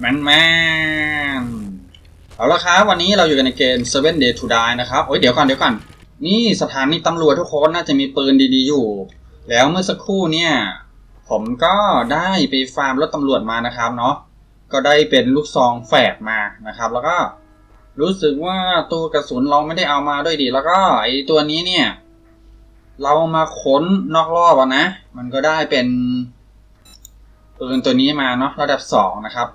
แมนแมนเอาละครับวันนี้เราอยู่กันในเกม Seven Day to Die นะครับโอ้ยเดี๋ยวก่อนเดี๋ยวก่อนนี่สถานีตำรวจทุกคนน่าจะมีปืนดีๆอยู่ แล้วเมื่อสักครู่เนี่ย ผมก็ได้ไปฟาร์มรถตำรวจมานะครับเนาะก็ได้เป็นลูกซองแฝดมานะครับ แล้วก็รู้สึกว่าตัวกระสุนเราไม่ได้เอามาด้วยดี แล้วก็ไอตัวนี้เนี่ย เรามาค้นนอกรอบอะนะ มันก็ได้เป็นปืนตัวนี้มาเนาะระดับสองนะครับ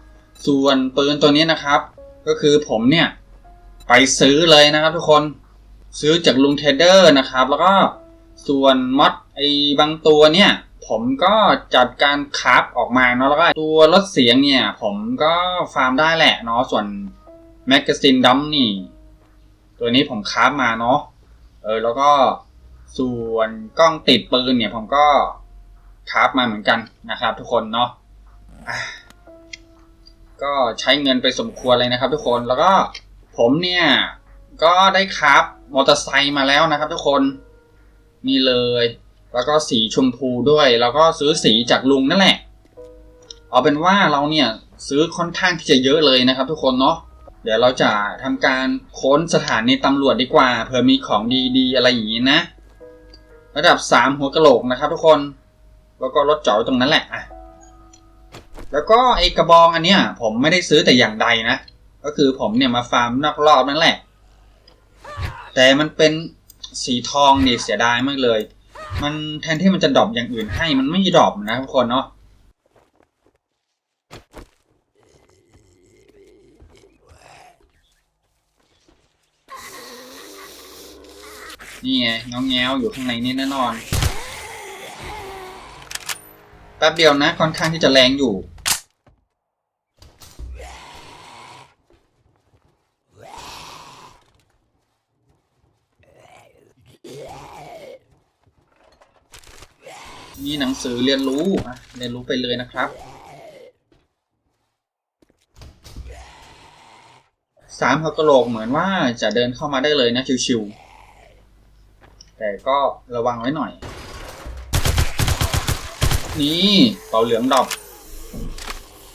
ส่วนปืนตัวนี้นะครับ ก็คือผมเนี่ยไปซื้อเลยนะครับทุกคนซื้อจากลุงเทเดอร์นะครับ แล้วก็ส่วนม็อดไอ้บางตัวเนี่ย ผมก็จัดการคราฟออกมาเนาะแล้วก็ตัวลดเสียงเนี่ย ผมก็ฟาร์มได้แหละเนาะส่วนแมกกาซีนดัมนี่ ตัวนี้ผมคราฟมาเนาะเออแล้วก็ส่วนกล้องติดปืนเนี่ย ผมก็คราฟมาเหมือนกันนะครับ ทุกคนเนาะ ก็ใช้เงินไปสมควรเลยนะครับ ทุกคนแล้วก็ผมเนี่ยก็ได้คราฟมอเตอร์ไซค์มาแล้วนะครับ ทุกคนนี่เลย แล้วก็สีชมพูด้วย แล้วก็ซื้อสีจากลุงนั่นแหละ เอาเป็นว่าเราเนี่ยซื้อค่อนข้างที่จะเยอะเลยนะครับ ทุกคนเนาะเดี๋ยวเราจะทำการค้นสถานีตำรวจดีกว่าเผื่อมีของดีๆอะไรอย่างนี้นะ ระดับสามหัวกะโหลกนะครับ ทุกคน แล้วก็รถจอดตรงนั้นแหละอะ แล้วก็ไอกระบองอันเนี้ย ผมไม่ได้ซื้อแต่อย่างใดนะ ก็คือผมเนี่ยมาฟาร์มนอกรอบนั่นแหละ แต่มันเป็นสีทองเนี่เสียดายมากเลย มันแทนที่มันจะดรอปอย่างอื่นให้มันไม่ดรอปนะทุกคนเนาะนี่ไงเงาเงาๆอยู่ข้างในนี่แน่นอน แป๊บเดียวนะค่อนข้างที่จะแรงอยู่ มีหนัง สือเรียนรู้อะเรียนรู้ไปเลยนะครับสามหัวกะโหลกเหมือนว่าจะเดินเข้ามาได้เลยนะชิวๆแต่ก็ระวังไว้หน่อย นี่เป่าเหลืองดอก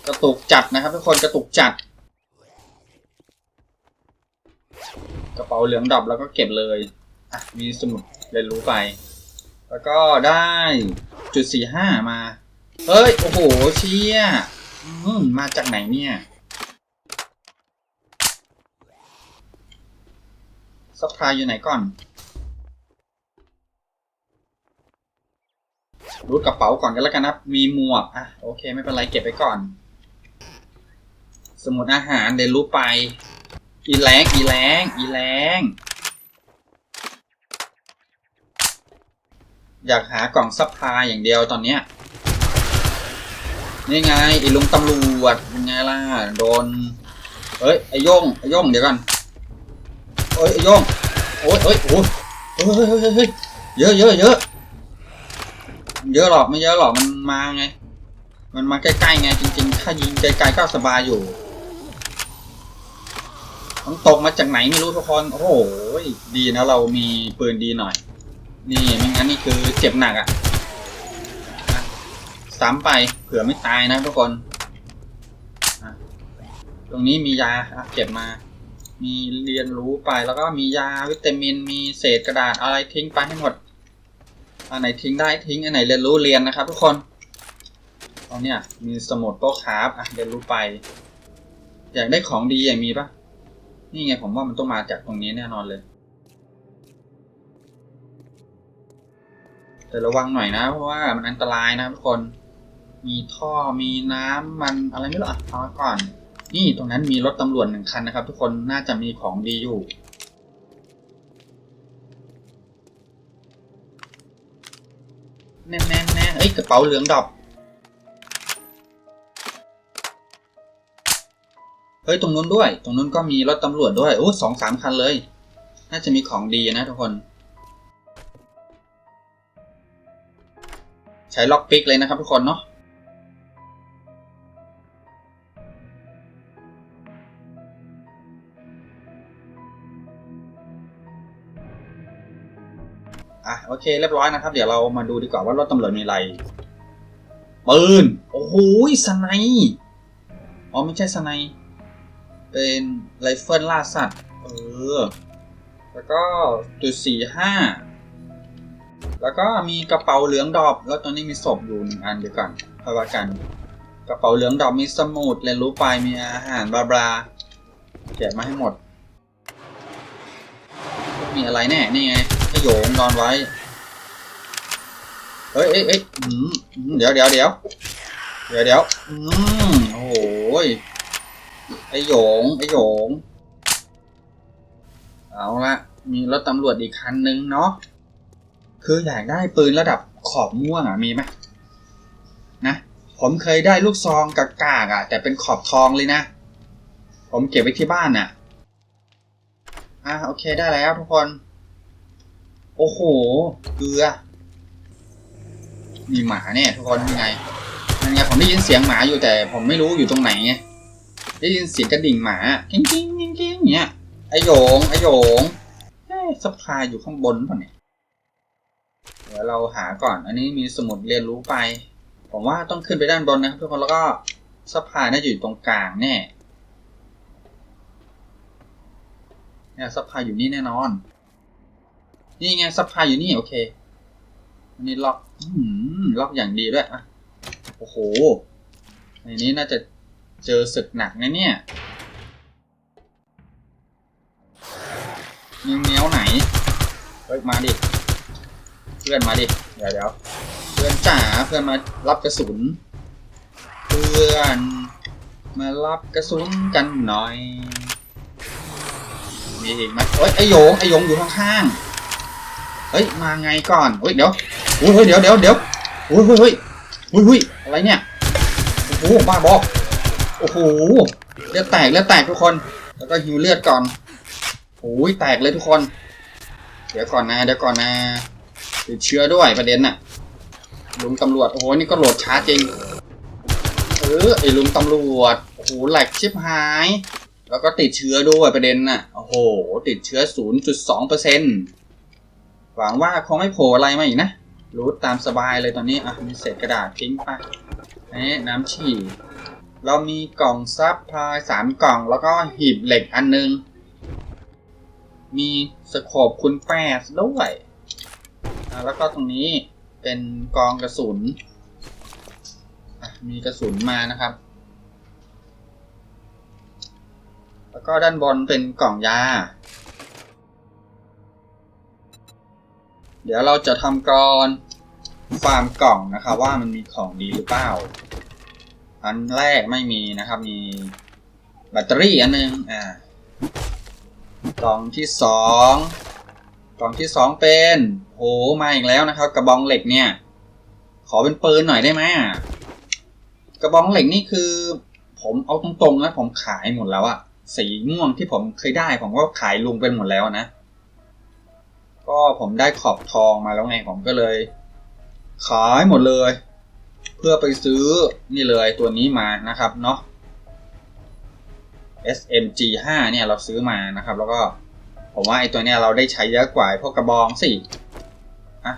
กระตุกจัดนะครับทุกคนกระตุกจัด กระเป๋าเหลืองดอบแล้วก็เก็บเลยอะมีสมุดเรียนรู้ไป แล้วก็ได้ จุดสี่ห้ามา เฮ้ย โอ้โห เชี่ยมมาจากไหนเนี่ยซัพพลายอยู่ไหนก่อน รูดกระเป๋าก่อนกันแล้วกันนะ มีหมวก อะ โอเค ไม่เป็นไร เก็บไปก่อน สมุดอาหารเรียนรู้ไป อีแรงอีแรงอีแรง อยากหากล่องซัพพลายอย่างเดียวตอนเนี้ยนี่ไงไอ้ลุงตำรวจเป็นไงล่ะโดนเฮ้ยไอ้โย่งไอ้โย่งเดี๋ยวกันเฮ้ยไอ้โย่งโอ้ยเฮ้ยโอ้ยเฮ้ยเฮ้ยเฮ้ยเฮ้ยเยอะเยอะเยอะเยอะหรอกไม่เยอะหรอกมันมาไง มันมาใกล้ๆไงจริงๆ ถ้ายิงไกลๆก็สบายอยู่มันตกมาจากไหนไม่รู้ทุกคน โอ้โหดีนะเรามีปืนดีหน่อย นี่ไม่งั้นนี่คือเจ็บหนักอะ่ะซ้ำไปเผื่อไม่ตายนะทุกคนตรงนี้มียาเก็บมา มีเรียนรู้ไปแล้วก็มียาวิตามิน มีเศษกระดาษอะไรทิ้งไปให้หมด อันไหนทิ้งได้ทิ้ง อันไหนเรียนรู้เรียนนะครับทุกคนตอนเนี้ยมีสมุดโต๊ะคราฟอะเรียนรู้ไป อยากได้ของดีอย่างมีปะนี่ไงผมว่ามันต้องมาจากตรงนี้แน่นอนเลย แต่ระวังหน่อยนะ เพราะว่ามันอันตรายนะทุกคน มีท่อมีน้ำมันอะไรไม่รู้อะเอาก่อน นี่ตรงนั้นมีรถตำรวจหนึ่งคันนะครับ ทุกคนน่าจะมีของดีอยู่แน่แน่แน่เอ้ยกระเป๋าเหลืองดอกเฮ้ยตรงนู้นด้วย ตรงนู้นก็มีรถตำรวจด้วยโอ้สองสามคันเลย น่าจะมีของดีนะทุกคน ใช้ล็อกปิกเลยนะครับทุกคนเนาะอะโอเคเรียบร้อยนะครับ เดี๋ยวเรามาดูดีกว่าว่ารถตำรวจมีอะไรปืนโอ้โหสไนอ๋อไม่ใช่สไนเป็นไรเฟิลล่าสัตว์เออแล้วก็จุดสี่ห้า แล้วก็มีกระเป๋าเหลืองดอกแล้วตอนนี้มีศพอยู่หนึ่งอันเดียวกันพาว่ากัน กระเป๋าเหลืองดอกมีสมุดเรียนรู้ไปมีอาหารบลาบลาแกะมาให้หมด มีอะไรแน่ นี่ไงไอโยงนอนไว้ เฮ้ยเอ้ยเอ้ยอืมเดี๋ยวเดี๋ยวเดี๋ยวเดี๋ยวเดี๋ยวอืมโอ้โหไอโหยงไอโหยง เอาละมีรถตำรวจอีกคันนึงเนาะ คืออยากได้ปืนระดับขอบม่วงอะมีไหมนะผมเคยได้ลูกซองกากากอะ แต่เป็นขอบทองเลยนะ ผมเก็บไว้ที่บ้านน่ะอะโอเคได้แล้วทุกคน โอ้โหเกลือมีหมาเนี่ยทุกคนยังไงยังไงผมได้ยินเสียงหมาอยู่แต่ผมไม่รู้อยู่ตรงไหนไงได้ยินเสียงกระดิ่งหมากิ้งกิ้งกิ้งกิ้งอย่างเงี้ยไอโยงไอโยงเอ๊ะสพายอยู่ข้างบนป่ะเนี่ย เดี๋ยวเราหาก่อน อันนี้มีสมุดเรียนรู้ไป ผมว่าต้องขึ้นไปด้านบนนะครับทุกคนแล้วก็สะพายน่าจะอยู่ตรงกลางแน่เนี่ยสพายอยู่นี่แน่นอน นี่ไงสพายอยู่นี่โอเค อันนี้ล็อกอล็อกอย่างดีด้วยอะโอ้โห ในนี้น่าจะเจอศึกหนักนะเนี่ยมีเมียวไหน เฮ้ยมาดิ พื่อนมาดิ เดี๋ยวเดี๋ยวเพื่อนจ๋าเพื่อนมารับกระสุน เพื่อนมารับกระสุนกันหน่อย มีอีกไหมเฮ้ยไอโยงไอโยงอยู่ข้างๆเฮ้ยมาไงก่อนเฮ้ยเดี๋ยวอุ้ยเฮ้ยเดี๋ยวเดี๋ยวเดี๋ยวอุ้ยเฮ้ยเฮ้ยอุ้ยเฮ้ยอะไรเนี่ยโอ้โหบ้าบอโอ้โหเลือดแตกเลือดแตกทุกคน แล้วก็หิวเลือดก่อนโอ้ยแตกเลยทุกคน เดี๋ยวก่อนนะเดี๋ยวก่อนนะ ติดเชื้อด้วยประเด็นน่ะลุงตำรวจโอ้โหนี่ก็โหลดช้าจริงเออไอ้ลุงตำรวจโอ้โหแหลกชิบหาย แล้วก็ติดเชื้อด้วยประเด็นน่ะโอ้โห ติดเชื้อ 0.2เปอร์เซ็นต์หวังว่าคงไม่โผล่อะไรมาอีกนะรูทตามสบายเลยตอนนี้อะมีเศษกระดาษทิ้งไปนี่น้ำฉี่เรามีกล่องซับพลายสามกล่องแล้วก็หีบเหล็กอันนึง มีสโคปคุณแปดด้วย อะแล้วก็ตรงนี้เป็นกองกระสุนมีกระสุนมานะครับ แล้วก็ด้านบนเป็นกล่องยา เดี๋ยวเราจะทำกรอฟาร์มกล่องนะครับ ว่ามันมีของดีหรือเปล่า อันแรกไม่มีนะครับ มีแบตเตอรี่อันนึงอ่ากล่องที่สองกล่องที่สองเป็น โอ้มาอีกแล้วนะครับ กระบองเหล็กเนี่ย ขอเป็นปืนหน่อยได้ไหมอะกระบองเหล็กนี่คือ ผมเอาตรงๆนะผมขายหมดแล้วอะสีม่วงที่ผมเคยได้ ผมก็ขายลุงเป็นหมดแล้วนะ ก็ผมได้ขอบทองมาแล้วไงผมก็เลย ขายหมดเลย เพื่อไปซื้อนี่เลยตัวนี้มานะครับเนาะ SMG 5เนี่ยเราซื้อมานะครับ แล้วก็ผมว่าไอตัวเนี้ยเราได้ใช้เยอะกว่าพวกกระบองสิ อะ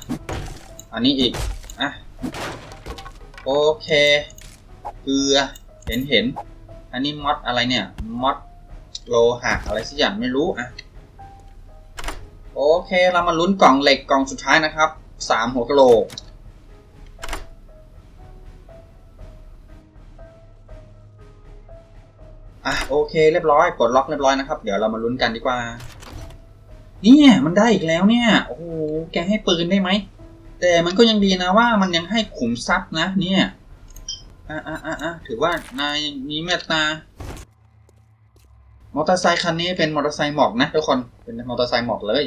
อันนี้อีก อะ โอเค เกลือ เห็นเห็น อันนี้มอดอะไรเนี่ย มอดโลหะอะไรสักอย่างไม่รู้ อะ โอเค เรามาลุ้นกล่องเหล็กกล่องสุดท้ายนะครับ สามหัวกะโหลกอะโอเคเรียบร้อยปลดล็อกเรียบร้อยนะครับ เดี๋ยวเรามาลุ้นกันดีกว่า เนี่ยมันได้อีกแล้วเนี่ย โอ้โห แกให้ปืนได้ไหม แต่มันก็ยังดีนะว่ามันยังให้ขุมทรัพย์นะ เนี่ย อะอะอะอะถือว่านายมีเมตตา มอเตอร์ไซคันนี้เป็นมอเตอร์ไซค์หมอกนะทุกคน เป็นมอเตอร์ไซค์หมอกเลย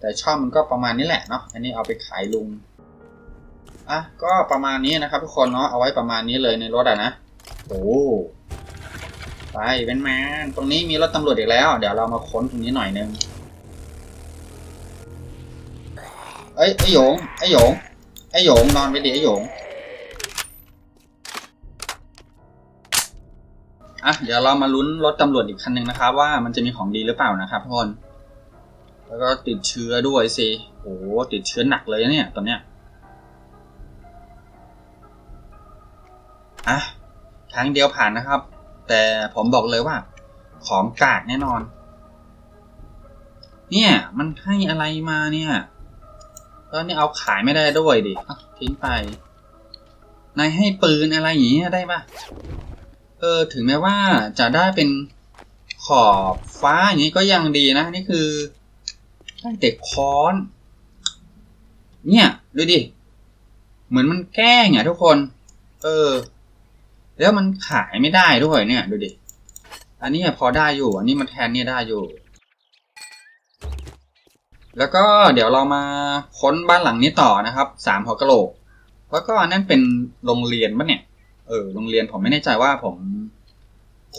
แต่ชองมันก็ประมาณนี้แหละเนาะ อันนี้เอาไปขายลุง อะ ก็ประมาณนี้นะครับทุกคนเนาะ เอาไว้ประมาณนี้เลยในรถอะนะ โอ้ ไปเป็นแมนตรงนี้มีรถตำรวจอีกแล้ว เดี๋ยวเรามาค้นตรงนี้หน่อยนึงเอ้ยไอโหยงไอโหยงไอโหยงนอนไปดิไอโหยงอะเดี๋ยวเรามาลุ้นรถตำรวจอีกคันหนึ่งนะครับ ว่ามันจะมีของดีหรือเปล่านะครับทุกคนแล้วก็ติดเชื้อด้วยสิโอ้ติดเชื้อหนักเลยเนี่ยตอนเนี้ยอะครั้งเดียวผ่านนะครับ แต่ผมบอกเลยว่า ของกากแน่นอน เนี่ย มันให้อะไรมาเนี่ยแล้วนี่เอาขายไม่ได้ด้วยดิทิ้งไปนายให้ปืนอะไรอย่างเงี้ยได้ปะเออ ถึงแม้ว่าจะได้เป็นขอบฟ้าอย่างนี้ก็ยังดีนะ นี่คือได้เด็กค้อน เนี่ย ดูดิ เหมือนมันแกล้งอะทุกคน เออ แล้วมันขายไม่ได้ด้วยเนี่ย ดูดิ อันนี้พอได้อยู่ อันนี้มันแทนเนี่ยได้อยู่ แล้วก็เดี๋ยวเรามาค้นบ้านหลังนี้ต่อนะครับสามหัวกะโหลก แล้วก็อันนั้นเป็นโรงเรียนปะเนี่ย เออ โรงเรียนผมไม่แน่ใจว่าผม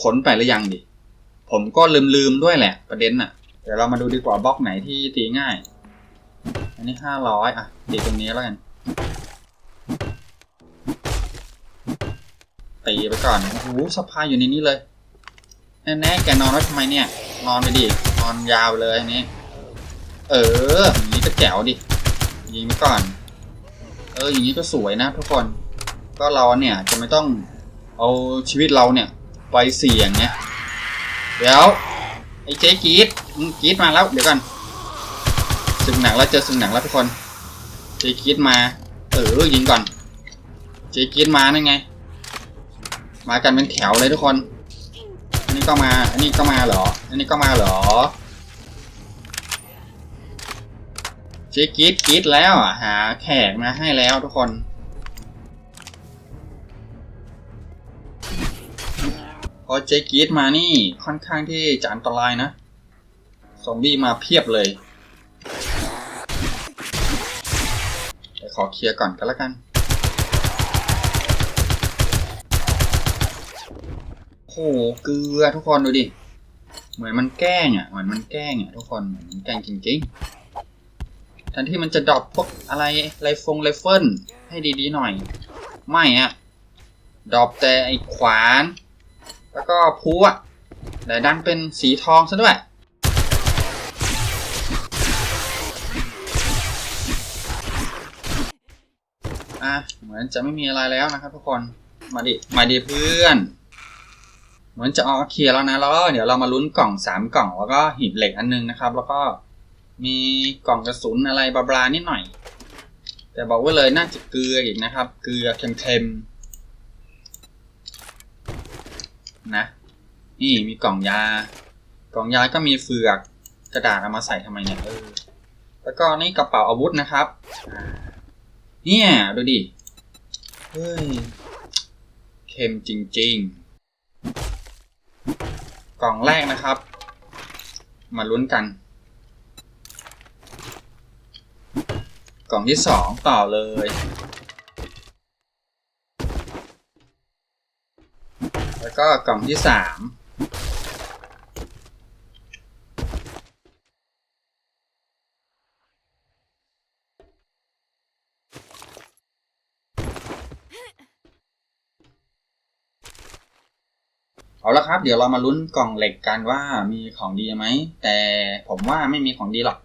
ค้นไปหรือยังดิ ผมก็ลืมลืมๆด้วยแหละ ประเด็นน่ะ เดี๋ยวเรามาดูดีกว่าบล็อกไหนที่ตีง่าย อันนี้ห้าร้อยอะตีตรงนี้แล้วกัน ตีไปก่อนโอ้โหสะพาอยู่ในนี้เลยแน่ๆแกนอนไว้ทำไมเนี่ย นอนไปดินอนยาวเลยอันนี้ เอออย่างนี้ก็แจ๋วดิยิงไปก่อน เออ อย่างนี้ก็สวยนะทุกคน ก็เราเนี่ยจะไม่ต้องเอาชีวิตเราเนี่ยไปเสี่ยงเนี่ยเดี๋ยวไอ้เจ๊กีดมึงกีดมาแล้วเดี๋ยวก่อนสึกหนักแล้วเจอสึกหนักแล้วทุกคน เจ๊กีดมา เออยิงก่อน เจ๊กีดมานั่นไง มากันเป็นแถวเลยทุกคน อันนี้ก็มา อันนี้ก็มาเหรอ อันนี้ก็มาเหรอเจ๊กีดกรีดแล้วอะหาแขกมาให้แล้วทุกคนพอเจ๊กีดมานี่ค่อนข้างที่จะอันตรายนะซอมบี้มาเพียบเลยขอเคลียร์ก่อนก็แล้วกัน โอ้โหเกลือทุกคนดูดิ เหมือนมันแกล้งอะ เหมือนมันแกล้งอะทุกคน เหมือนมันแกล้งจริงๆแทนที่มันจะดรอปพวกอะไรไรฟงไรเฟิลให้ดีๆหน่อย ไม่อะดรอปแต่ไอ้ขวาน แล้วก็พูอะแต่ดันเป็นสีทองซะด้วยอะเหมือนจะไม่มีอะไรแล้วนะครับทุกคน มาดิ มาดิเพื่อน เหมือนจะออกเคลียร์แล้วนะแล้วก็เดี๋ยวเรามาลุ้นกล่องสามกล่องแล้วก็หีบเหล็กอันนึงนะครับ แล้วก็มีกล่องกระสุนอะไรบลาๆนิดหน่อย แต่บอกว่าเลยน่าจะเกลืออีกนะครับ เกลือเค็มๆนะ นี่มีกล่องยา กล่องยาก็มีเฟือกกระดาษเอามาใส่ทำไมเนี่ยเออแล้วก็นี่กระเป๋าอาวุธนะครับ เนี่ยดูดิ เฮ้ย เค็มจริง ๆ กล่องแรกนะครับ มาลุ้นกัน กล่องที่สองต่อเลย แล้วก็กล่องที่สาม เอาละครับเดี๋ยวเรามาลุ้นกล่องเหล็กกันว่ามีของดีไหม แต่ผมว่าไม่มีของดีหรอก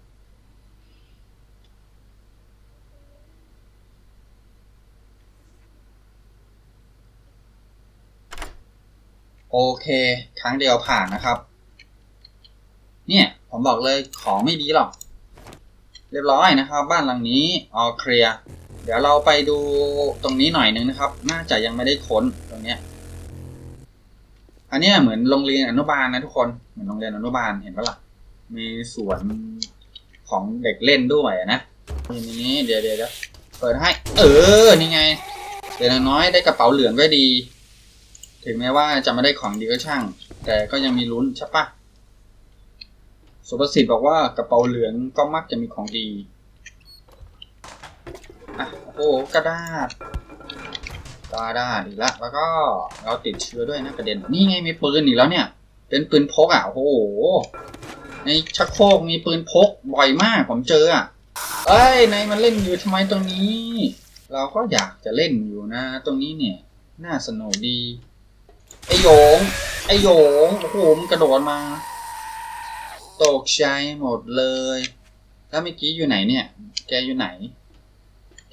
โอเค ครั้งเดียวผ่านนะครับ เนี่ย ผมบอกเลยของไม่ดีหรอก เรียบร้อยนะครับ บ้านหลังนี้ออเคลียร์เดี๋ยวเราไปดูตรงนี้หน่อยนึงนะครับ น่าจะยังไม่ได้ค้นตรงเนี้ย อันเนี้ยเหมือนโรงเรียนอนุบาลนะทุกคนเหมือนโรงเรียนอนุบาลเห็นปะล่ะมีสวนของเด็กเล่นด้วยนะทีนี้เดี๋ยวเดี๋ยวเดี๋ยวเปิดให้ เออนี่ไงเดี๋ยวน้อยได้กระเป๋าเหลืองก็ดี ถึงแม้ว่าจะไม่ได้ของดีก็ช่าง แต่ก็ยังมีลุ้นใช่ปะสุภาษิตบอกว่ากระเป๋าเหลืองก็มักจะมีของดีอะโอ้กระดาษ กระดาษอีกละแล้วก็เราติดเชื้อด้วยนะกระเด็น นี่ไงมีปืนอีกแล้วเนี่ย เป็นปืนพกอะโอ้โห ในชักโครกมีปืนพกบ่อยมากผมเจออะเอ้ยนายมาเล่นอยู่ทำไมตรงนี้ เราก็อยากจะเล่นอยู่นะ ตรงนี้เนี่ย น่าสนุกดีไอโยงไอโยงโอ้โหมันกระโดดมา ตกใจหมดเลย แล้วเมื่อกี้อยู่ไหนเนี่ย แกอยู่ไหน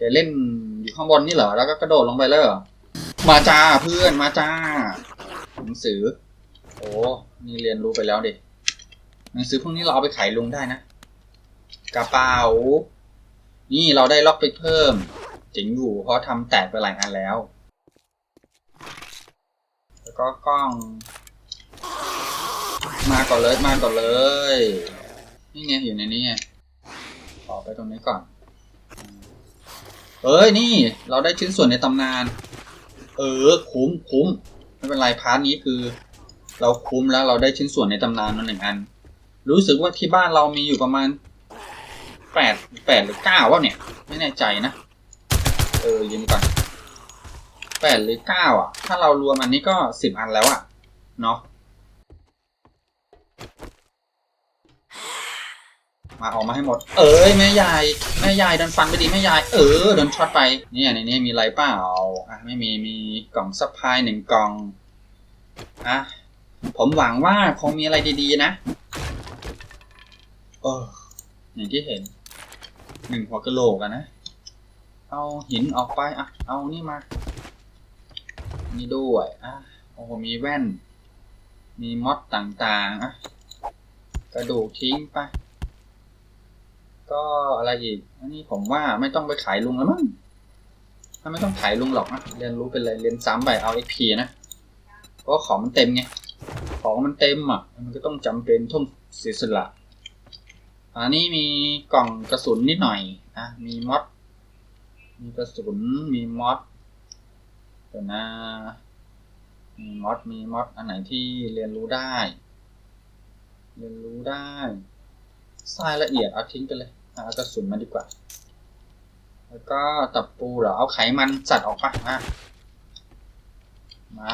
แกเล่นอยู่ข้างบนนี่เหรอ แล้วก็กระโดดลงไปเลยเหรอ มาจ้าเพื่อนมาจ้า หนังสือ โอ้นี่เรียนรู้ไปแล้วดิ หนังสือพวกนี้เราเอาไปขายลุงได้นะ กระเป๋า นี่เราได้ล็อกไปเพิ่ม เจ๋งอยู่เพราะทำแตกไปหลายอันแล้ว แล้วก็กล้อง มาก่อนเลยมาก่อนเลย นี่ไงอยู่ในนี้ไงขอไปตรงนี้ก่อน เอ้ยนี่เราได้ชิ้นส่วนในตำนาน เออคุ้มคุ้มไม่เป็นไรพาร์ทนี้คือ เราคุ้มแล้วเราได้ชิ้นส่วนในตำนานมาหนึ่งอัน รู้สึกว่าที่บ้านเรามีอยู่ประมาณแปดแปดหรือเก้าวะเนี่ย ไม่แน่ใจนะ เออยืมก่อนแปดหรือเก้าอะ ถ้าเรารวมอันนี้ก็สิบอันแล้วอะ เนาะ มาออกมาให้หมด เอ้ยแม่ยายแม่ยายโดนฟันไปดีแม่ยายเออโดนช็อตไปเนี่ยในนี้มีอะไรเปล่าอะไม่มีมีกล่องซัพพลายหนึ่งกล่องอะผมหวังว่าคงมีอะไรดีๆนะเอออย่างที่เห็นหนึ่งหัวกะโหลกอะนะ เอาหินออกไปอะเอานี่มา นี่ด้วยอะโอ้มีแว่น มีมอดต่างๆอะกระดูกทิ้งไป ก็อะไรอีกอันนี้ผมว่าไม่ต้องไปขายลุงแล้วมั้งถ้าไม่ต้องขายลุงหรอกนะเรียนรู้ไปเลยเรียนซ้ำไปเอา XP นะเพราะของมันเต็มไงของมันเต็มอะมันก็ต้องจำเป็นทุ่มเสียสละอันนี้มีกล่องกระสุนนิดหน่อยนะมีมอดมีกระสุนมีมอดเดี๋ยวนะมีมอดมีมอดอันไหนที่เรียนรู้ได้ เรียนรู้ได้ทรายละเอียดเอาทิ้งไปเลย เอากระสุนมาดีกว่า แล้วก็ตับปูเหรอ เอาไขมันสัตว์ออกปะอะมา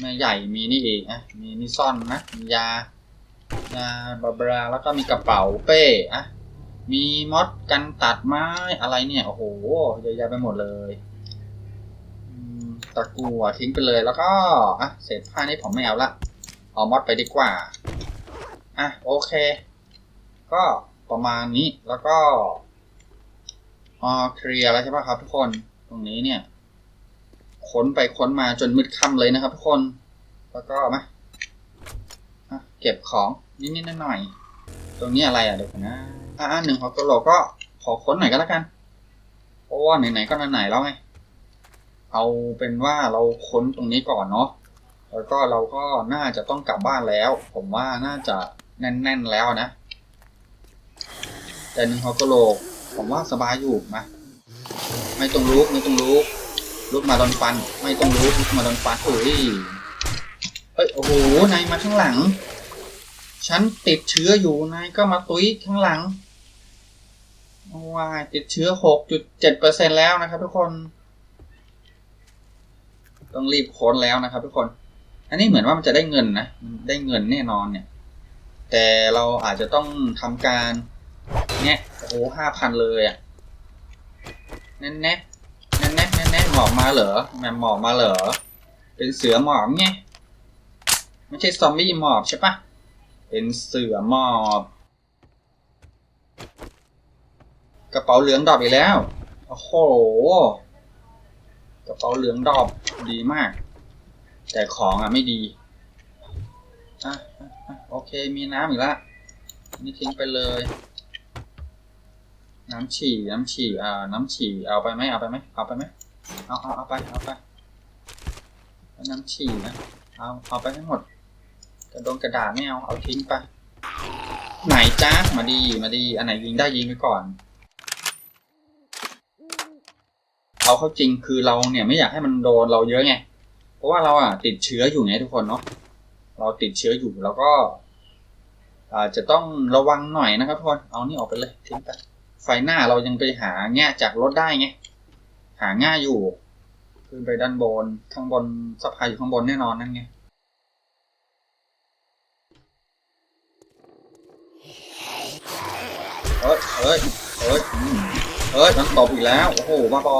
แม่ใหญ่มีนี่เองอะ มีนี่ซ่อนนะมียายาบาบราแล้วก็มีกระเป๋าเป้อะ มีมอดกันตัดไม้อะไรเนี่ย โอ้โหเยอะแยะไปหมดเลยตะกัวทิ้งไปเลยแล้วก็อะเศษผ้านี่ผมไม่เอาละเอามอดไปดีกว่า อะโอเค ก็ ประมาณนี้แล้วก็อ๋อเคลียร์แล้วใช่ปะครับทุกคนตรงนี้เนี่ย ค้นไปค้นมาจนมืดค่ำเลยนะครับทุกคน แล้วก็มาเก็บของนิดๆหน่อยๆตรงนี้อะไรอะเดี๋ยวนะอะหนึ่งของตัวโหลก็ขอค้นหน่อยก็แล้วกันเพราะว่าไหนๆก็ไหนๆแล้วไงเอาเป็นว่าเราค้นตรงนี้ก่อนเนาะแล้วก็เราก็น่าจะต้องกลับบ้านแล้ว ผมว่าน่าจะแน่น ๆ แล้วนะ แต่หนึ่งหัวกะโหลกผมว่าสบายอยู่มาไม่ต้องลุกไม่ต้องลุกลุกมาโดนฟัน ไม่ต้องลุกลุกมาโดนฟันเอ้ยเอ้ยโอ้โหนายมาข้างหลัง ฉันติดเชื้ออยู่นายก็มาตุ้ยข้างหลังว้ายติดเชื้อหกจุดเจ็ดเปอร์เซ็นแล้วนะครับทุกคน ต้องรีบค้นแล้วนะครับทุกคน อันนี้เหมือนว่ามันจะได้เงินนะ ได้เงินแน่นอนเนี่ย แต่เราอาจจะต้องทำการ เนี่ยโอ้หห้าพันเลยอะแน่นแน่แน่นแน่แน่แน่หมอบมาเหรอแมมหมอบมาเหรอ เป็นเสือหมอบไงไม่ใช่ซอมบี้หมอบใช่ปะเป็นเสือหมอบ กระเป๋าเหลืองดอกอีกแล้ว โอ้โห กระเป๋าเหลืองดอกดีมาก แต่ของอะไม่ดีอะอะอะโอเคมีน้ำอีกแล้วนี่ทิ้งไปเลย น้ำฉี่ น้ำฉี่อ่าน้ำฉี่ เอาไปไหมเอาไปไหมเอาไปไหมเอาเอาเอาไป เอาไป น้ำฉี่นะ เอาเอาไปทั้งหมด กระดงกระดาษไม่เอา เอาทิ้งไป ไหนจ้ามาดี มาดี อันไหนยิงได้ยิงไปก่อน เอาเข้าจริงคือเราเนี่ยไม่อยากให้มันโดนเราเยอะไง เพราะว่าเราอะติดเชื้ออยู่ไงทุกคนเนาะ เราติดเชื้ออยู่แล้วก็อาจจะต้องระวังหน่อยนะครับทุกคน เอานี่ออกไปเลยทิ้งไป ไฟหน้าเรายังไปหาแง่จากรถได้ไง หาง่ายอยู่ ขึ้นไปด้านบน ข้างบนสะพายอยู่ข้างบนแน่นอนนั่นไง เอ้ยเอ้ยเอ้ยเอ้ยมันตบอีกแล้ว โอ้โหบ้าบอ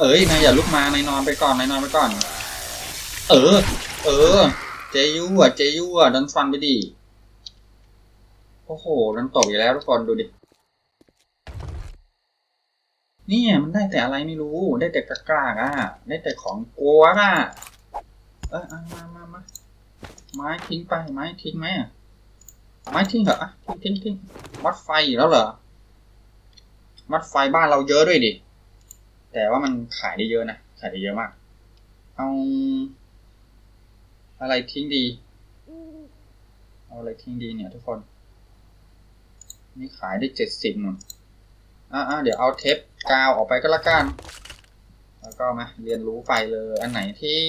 เอ้ยนายอย่าลุกมานายนอนไปก่อนนายนอนไปก่อน เออ เออ เจยูอะเจยูอะดันฟันไปดิโอ้โหดันตกอีกแล้วทุกคนดูดิ เนี่ยมันได้แต่อะไรไม่รู้ ได้แต่กากอะ ได้แต่ของกลัวอะ เออเอามามามาไม้ทิ้งไป ไม้ทิ้งไหมอะไม้ทิ้งเหรอทิ้งทิ้งทิ้งมัดไฟอีกแล้วเหรอ มัดไฟบ้านเราเยอะด้วยดิ แต่ว่ามันขายได้เยอะนะ ขายได้เยอะมาก เอา อะไรทิ้งดี เอาอะไรทิ้งดีเนี่ยทุกคน นี่ขายได้เจ็ดสิบนุ่นอะ อะเดี๋ยวเอาเทปกาวออกไปก็แล้วกัน แล้วก็มาเรียนรู้ไปเลย อันไหนที่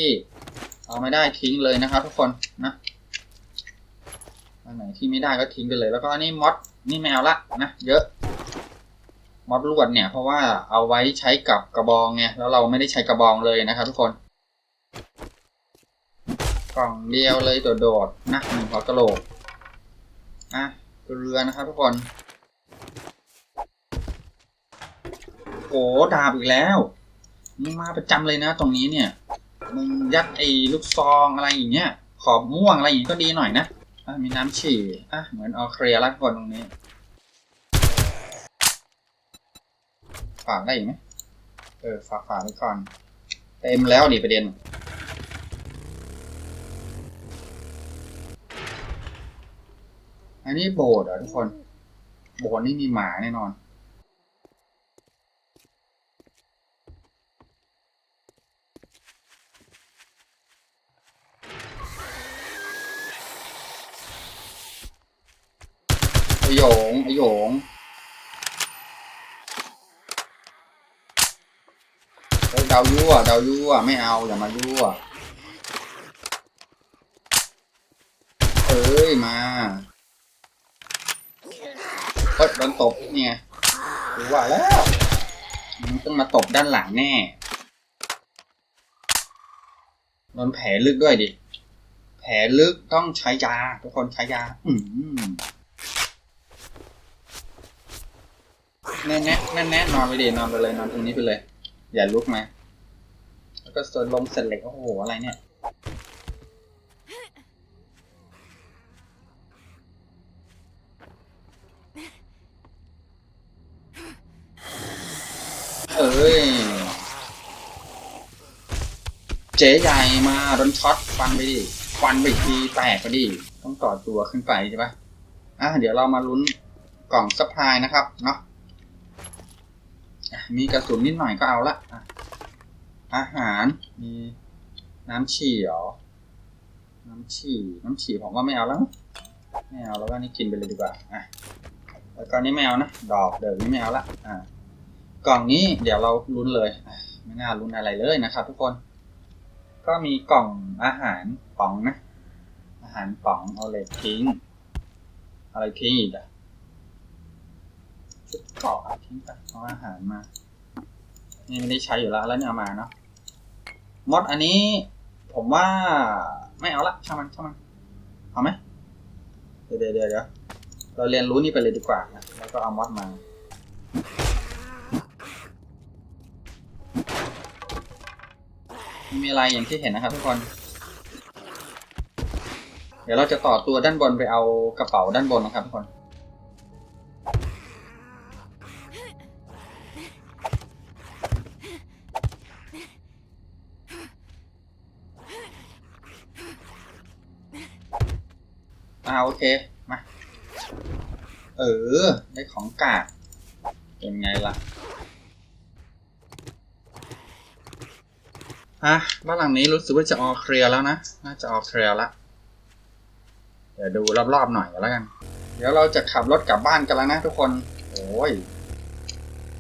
เอาไม่ได้ทิ้งเลยนะครับทุกคนนะ อันไหนที่ไม่ได้ก็ทิ้งไปเลย แล้วก็นนี้มอดนี่ไม่เอาละนะเยอะ มอดลวดเนี่ย เพราะว่าเอาไว้ใช้กับกระบองไง แล้วเราไม่ได้ใช้กระบองเลยนะครับทุกคน กล่องเดียวเลยโดดๆนะหนึ่งหัวกะโหลกอะเกลือนะครับทุกคน โอ้ดาบอีกแล้วมึงมาประจำเลยนะ ตรงนี้เนี่ยมึงยัดไอ้ลูกซองอะไรอย่างเงี้ย ขอบม่วงอะไรอย่างงี้ก็ดีหน่อยนะอะมีน้ำฉี่อะเหมือนเอาเคลียร์ล้วทุกคนตรงนี้ฝากได้อีกไหมเออฝากฝากไว้ก่อนเต็มแล้วดิประเด็นอันนี้โบสถ์เหรอทุกคน โบสถ์นี่มีหมาแน่นอน ไอโหยงไอโหยงเฮ้ยดาวยั่วดาวยั่ว ไม่เอาอย่ามายั่วเอ้ยมาเฮ้ยโดนตบเนี่ไงรู้ว่าแล้วมันต้องมาตบด้านหลังแน่โดนแผลลึกด้วยดิ แผลลึกต้องใช้ยา ทุกคนใช้ยา อืมแน่แน่แน่แน่นอนไปดินอนไปเลยนอนตรงนี้ไปเลย อย่าลุกมา แล้วก็ส่วนลมเสร็จเหล็กโอ้โหอะไรเนี่ยเอ้ยเจ๊ใหญ่มาโดนช็อตฟันไปดิฟันไปอีกทีแตกไปดิต้องต่อตัวขึ้นไปใช่ปะอะเดี๋ยวเรามาลุ้นกล่องซัพพลายนะครับเนาะอะมีกระสุนนิดหน่อยก็เอาละ อาหาร มีน้ำฉี่หรอ น้ำฉี่ น้ำฉี่ผมว่าไม่เอาแล้ว ไม่เอาแล้วก็นี่กินไปเลยดีกว่า อะ แล้วก็นี่ไม่เอานะ ดอกเดิมนี่ไม่เอาละ อะกล่องนี้เดี๋ยวเราลุ้นเลย ไม่น่าลุ้นอะไรเลยนะครับทุกคน ก็มีกล่องอาหารป๋องนะ อาหารป๋องเอาเลยทิ้ง อะไรทิ้งอีกอะชุดเกาะทิ้งไปเอาอาหารมา นี่ไม่ได้ใช้อยู่แล้วแล้วเนี่ยเอามาเนาะ มดอันนี้ ผมว่าไม่เอาละช่างมันช่างมันเอาไหมเดี๋ยวเดี๋ยวเดี๋ยวเราเรียนรู้นี่ไปเลยดีกว่านะแล้วก็เอามอดมาไม่มีอะไรอย่างที่เห็นนะครับทุกคน เดี๋ยวเราจะต่อตัวด้านบนไปเอากระเป๋าด้านบนนะครับทุกคน เค มา เออ ได้ของกากเป็นไงล่ะ ฮะ บ้านหลังนี้รู้สึกว่าจะออเคลียร์แล้วนะ น่าจะออเคลียร์ละ เดี๋ยวดูรอบๆหน่อยกันแล้วกัน เดี๋ยวเราจะขับรถกลับบ้านกันแล้วนะทุกคน โอ้ย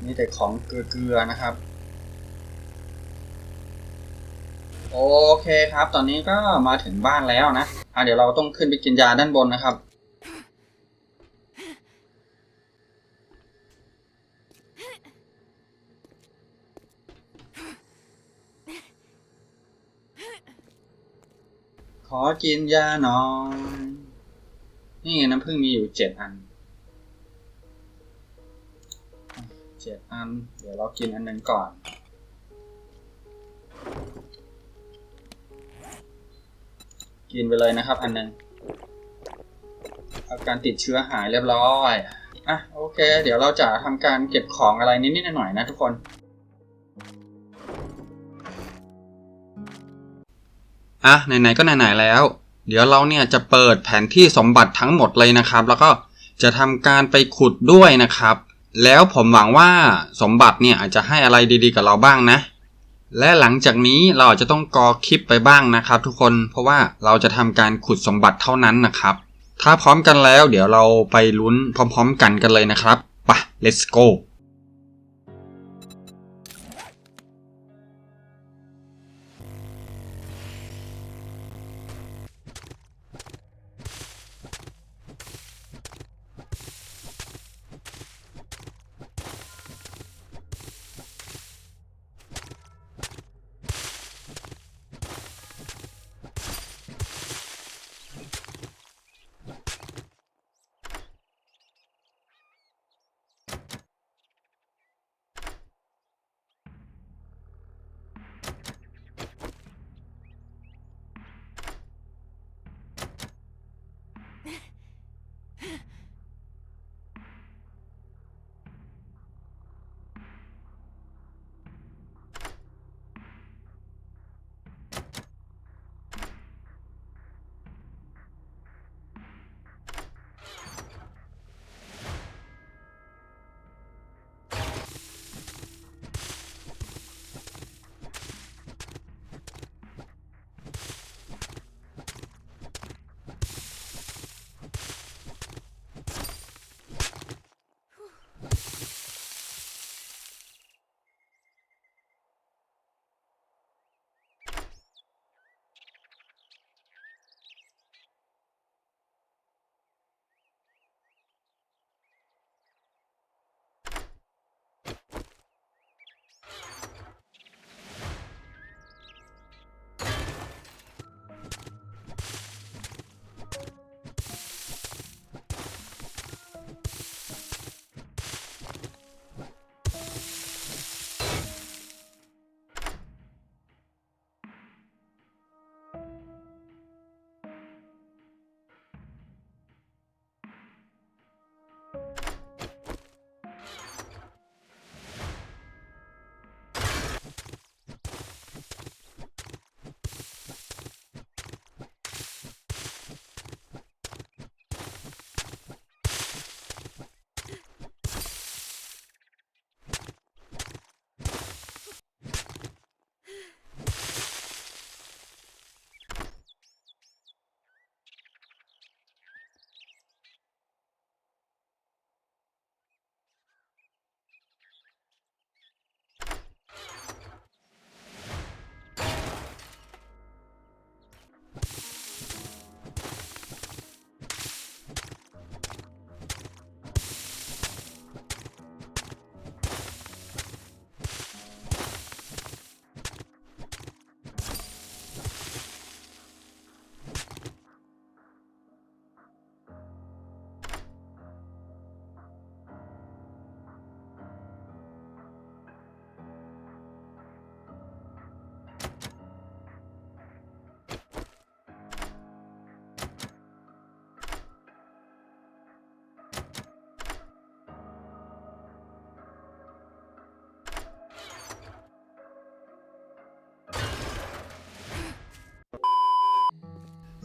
มีแต่ของเกลือๆนะครับโอเคครับ ตอนนี้ก็มาถึงบ้านแล้วนะ อะเดี๋ยวเราต้องขึ้นไปกินยาด้านบนนะครับ ขอกินยาหน่อย นี่ไงน้ำผึ้งมีอยู่เจ็ดอันเจ็ดอัน เดี๋ยวเรากินอันหนึงก่อน กินไปเลยนะครับ อันหนึงอาการติดเชื้อหายเรียบร้อยอะโอเค เดี๋ยวเราจะทำการเก็บของอะไรนิดๆหน่อยๆนะทุกคนอะไหนๆก็ไหนๆแล้ว เดี๋ยวเราเนี่ยจะเปิดแผนที่สมบัติทั้งหมดเลยนะครับ แล้วก็จะทำการไปขุดด้วยนะครับ แล้วผมหวังว่าสมบัติเนี่ยอาจจะให้อะไรดีๆกับเราบ้างนะ และหลังจากนี้เราอาจจะต้องกอคลิปไปบ้างนะครับ ทุกคนเพราะว่าเราจะทำการขุดสมบัติเท่านั้นนะครับ ถ้าพร้อมกันแล้ว เดี๋ยวเราไปลุ้นพร้อม ๆ กันกันเลยนะครับปะ let's go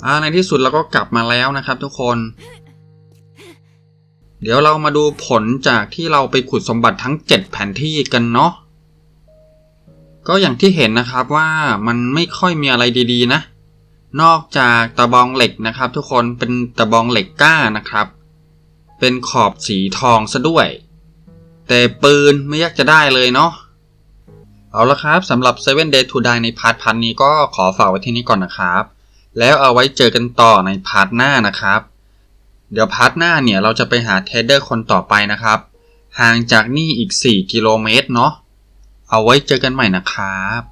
อ่าในที่สุดเราก็กลับมาแล้วนะครับทุกคน เดี๋ยวเรามาดูผลจากที่เราไปขุดสมบัติทั้ง 7 แผนที่กันเนาะก็อย่างที่เห็นนะครับว่ามันไม่ค่อยมีอะไรดีๆนะ นอกจากตะบองเหล็กนะครับ ทุกคนเป็นตะบองเหล็กก้านะครับ เป็นขอบสีทองซะด้วย แต่ปืนไม่ยากจะได้เลยเนาะเอาละครับสำหรับ 7 Day to Die ในพาร์ทพันนี้ก็ขอฝากไว้ที่นี้ก่อนนะครับ แล้วเอาไว้เจอกันต่อในพาร์ทหน้านะครับ เดี๋ยวพาร์ทหน้าเนี่ยเราจะไปหาเทรดเดอร์คนต่อไปนะครับ ห่างจากนี่อีก 4 กิโลเมตรเนาะ เอาไว้เจอกันใหม่นะครับ